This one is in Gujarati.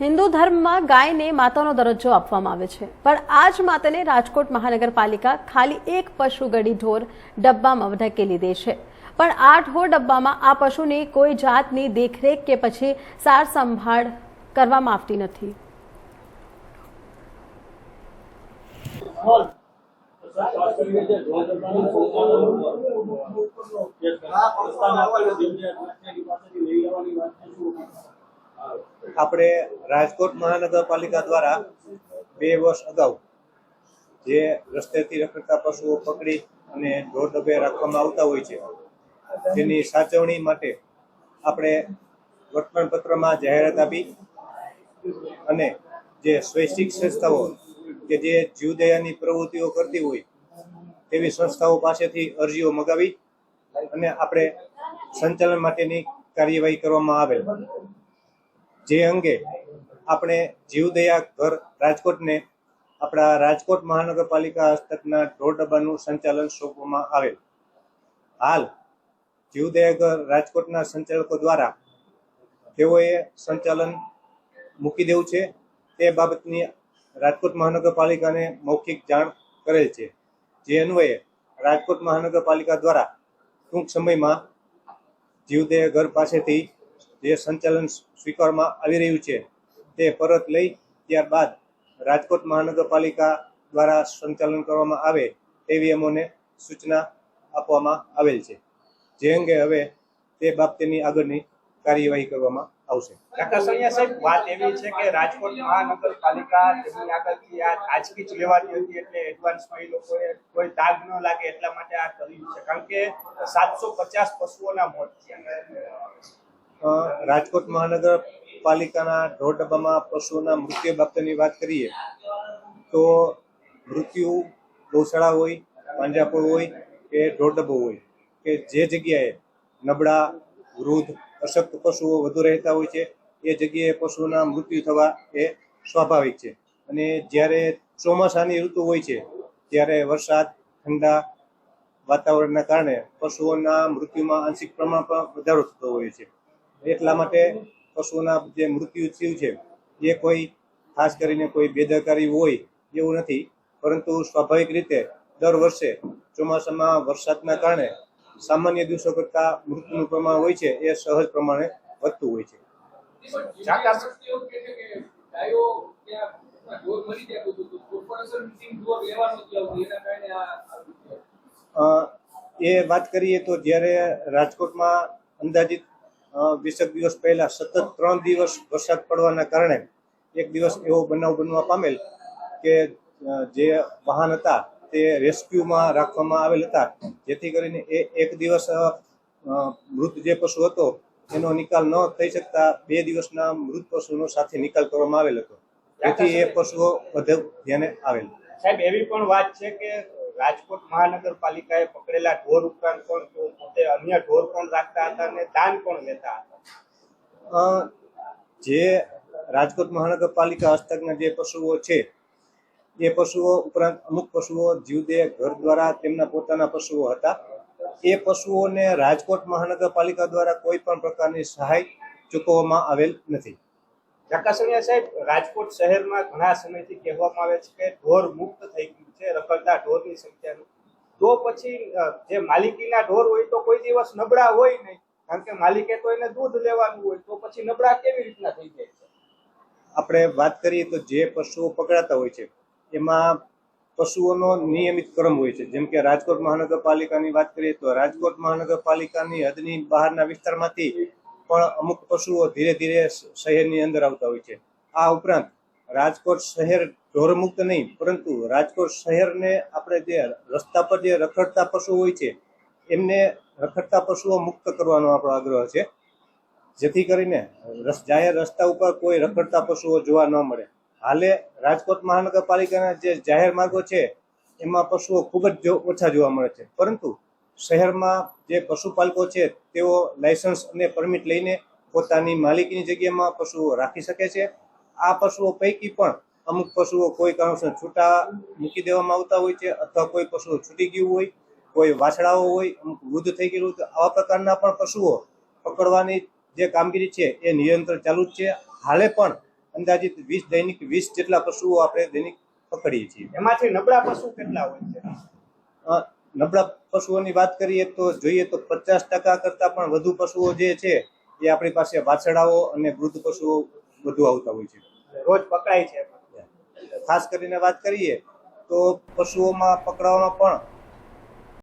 હિન્દુ ધર્મમાં ગાયને માતાનો દરજ્જો આપવામાં આવે છે. પણ આ જ માતાને રાજકોટ મહાનગરપાલિકા ખાલી એક પશુ ગડી ઢોર ડબ્બામાં ઢકેલી દે છે. પણ આ ઢોર ડબ્બામાં આ પશુની કોઈ જાતની દેખરેખ કે પછી સાર સંભાળ કરવામાં આવતી નથી. આપણે રાજકોટ મહાનગરપાલિકા દ્વારા બે વર્ષ અગાઉ જે રસ્તેથી રખડતા પશુઓ પકડી અને ઢોર ડબે રાખવામાં આવતા હોય છે, તેની સાચવણી માટે આપણે વર્તમાનપત્રમાં જાહેરાત આપી અને જે સ્વૈચ્છિક સંસ્થાઓ કે જે જીવદયાની પ્રવૃત્તિઓ કરતી હોય તેવી સંસ્થાઓ પાસેથી અરજીઓ મગાવી અને આપણે સંચાલન માટેની કાર્યવાહી કરવામાં આવેલ. જે અંગે આપણે જીવદયા ઘર રાજકોટને આપણા રાજકોટ મહાનગરપાલિકા હસ્તકના ઢોર ડબ્બાનું સંચાલન સોંપવામાં આવેલ. હાલ જીવદયા ઘર રાજકોટના સંચાલકો દ્વારા તેઓએ સંચાલન મૂકી દેવું છે. તે બાબતની રાજકોટ મહાનગરપાલિકાને મૌખિક જાણ કરેલ છે. જે અન્વયે રાજકોટ મહાનગરપાલિકા દ્વારા ટૂંક સમયમાં જીવદયા ઘર પાસેથી જે સંચાલન સ્વીકારવામાં આવી રહ્યું છે, તે પરત લઈ ત્યારબાદ રાજકોટ મહાનગરપાલિકા દ્વારા સંચાલન કરવામાં આવે તેવી અમોને સૂચના આપવામાં આવેલ છે. જે અંગે હવે તે બાબતેની આગળની કાર્યવાહી કરવામાં આવશે. સાહેબ, વાત એવી છે કે રાજકોટ મહાનગરપાલિકા તેમની આગળથી આ આજકી જ લેવાતી હતી એટલે એડવાન્સમાં એ લોકોએ કોઈ દાગ ન લાગે એટલા માટે આ કર્યું છે. કારણ કે સાતસો પચાસ પશુઓના મોત રાજકોટ મહાનગરપાલિકાના ઢોર ડબ્બામાં પશુઓના મૃત્યુ બાબતની વાત કરીએ, તો મૃત્યુ ગૌશાળા હોય, પાંજરાપોળ હોય કે ઢોર ડબ્બો હોય કે જે જગ્યાએ નબળા, વૃદ્ધ, અશક્ત પશુઓ વધુ રહેતા હોય છે, એ જગ્યાએ પશુઓના મૃત્યુ થવા એ સ્વાભાવિક છે. અને જ્યારે ચોમાસાની ઋતુ હોય છે, ત્યારે વરસાદ, ઠંડા વાતાવરણના કારણે પશુઓના મૃત્યુમાં આંશિક પ્રમાણ પણ વધારો થતો હોય છે. એટલા માટે પશુઓના જે મૃત્યુ થયું છે એ કોઈ ખાસ કરીને કોઈ બેદરકારી હોય એવું નથી. પરંતુ સ્વાભાવિક રીતે દર વર્ષે ચોમાસામાં વરસાદના કારણે સામાન્ય દિવસો કરતાં મૃત્યુનું પ્રમાણ હોય છે એ સહજ પ્રમાણે વધતું હોય છે. એ વાત કરીએ તો જ્યારે રાજકોટમાં અંદાજિત વીસેક દિવસ પહેલા સતત ત્રણ દિવસ વરસાદ પડવાના કારણે એક દિવસ એવો બનાવ બનવા પામેલ કે જે વાહન હતા તે રેસ્ક્યુમાં રાખવામાં આવેલ હતા. જેથી કરીને એ એક દિવસ મૃત જે પશુ હતો એનો નિકાલ ન થઈ શકતા બે દિવસના મૃત પશુનો સાથે નિકાલ કરવામાં આવેલ હતો. તેથી એ પશુઓ વધુ ધ્યાને આવેલ. સાહેબ એવી પણ વાત છે કે રાજકોટ મહાનગરપાલિકાએ પકડેલા ઢોર ઉપરાંત પણ પોતે અન્ય ઢોર પણ રાખતા હતા અને દાન પણ લેતા હતા? જે રાજકોટ મહાનગરપાલિકા હસ્તકના જે પશુઓ છે એ પશુઓ ઉપરાંત અમુક પશુઓ જીવદયા ઘર દ્વારા તેમના પોતાના પશુઓ હતા. એ પશુઓને રાજકોટ મહાનગરપાલિકા દ્વારા કોઈ પણ પ્રકારની સહાય ચૂકવવામાં આવેલ નથી. પ્રકાશનિયા સાહેબ રાજકોટ શહેરમાં ઘણા સમયથી કહેવામાં આવે છે કે ઢોર મુક્ત થઈ ગયું છે, રખડતા ઢોરની સંખ્યાનું. તો પછી જે માલિકીના ઢોર હોય તો કોઈ દિવસ નબળા હોય નહીં. કારણ કે માલિકે તો એને દૂધ લેવાનું હોય, તો પછી નબળા કેવી રીતના થઈ જાય છે? આપણે વાત કરીએ તો જે પશુઓ પકડાતા હોય છે, એમાં પશુઓનો નિયમિત ક્રમ હોય છે. જેમ કે રાજકોટ મહાનગરપાલિકાની વાત કરીએ તો રાજકોટ મહાનગરપાલિકાની હદની બહારના વિસ્તારમાંથી પણ અમુક પશુઓ ધીરે ધીરે શહેરની અંદર આવતા હોય છે. આ ઉપરાંત રાજકોટ શહેર ઢોરમુક્ત નહીં, પરંતુ રાજકોટ શહેરને આપણે જે રસ્તા પર જે રખડતા પશુ હોય છે, એમને રખડતા પશુઓ મુક્ત કરવાનો આપણો આગ્રહ છે. જેથી કરીને જાહેર રસ્તા ઉપર કોઈ રખડતા પશુઓ જોવા ન મળે. હાલે રાજકોટ મહાનગરપાલિકાના જે જાહેર માર્ગો છે, એમાં પશુઓ ખૂબ જ, ઓછા જોવા મળે છે. પરંતુ શહેરમાં જે પશુપાલકો છે, તેઓ લાયસન્સ અને પરમિટ લઈને પોતાની માલિકીની જગ્યામાં પશુઓ રાખી શકે છે. આ પશુઓ પૈકી પણ અમુક પશુઓ કોઈ કારણસર છૂટા મૂકી દેવામાં આવતા હોય છે અથવા કોઈ પશુઓ છૂટી ગયું હોય કોઈ વાછડાઓ હોય અમુક વૃદ્ધ થઈ ગયેલું હોય આવા પ્રકારના પણ પશુઓ પકડવાની જે કામગીરી છે એ નિરંતર ચાલુ જ છે. હાલે પણ અંદાજિત વીસ દૈનિક વીસ જેટલા પશુઓ આપણે દૈનિક પકડીએ છીએ. એમાંથી નબળા પશુ કેટલા હોય છે? નબળા પશુઓની વાત કરીએ તો જોઈએ તો પચાસ ટકા કરતા પણ વધુ પશુઓ જે છે એ આપણી પાસે વાછડાઓ અને વૃદ્ધ પશુઓ વધુ આવતા હોય છે. રોજ પકડાય છે. ખાસ કરીને વાત કરીએ તો પશુઓમાં પકડાવામાં પણ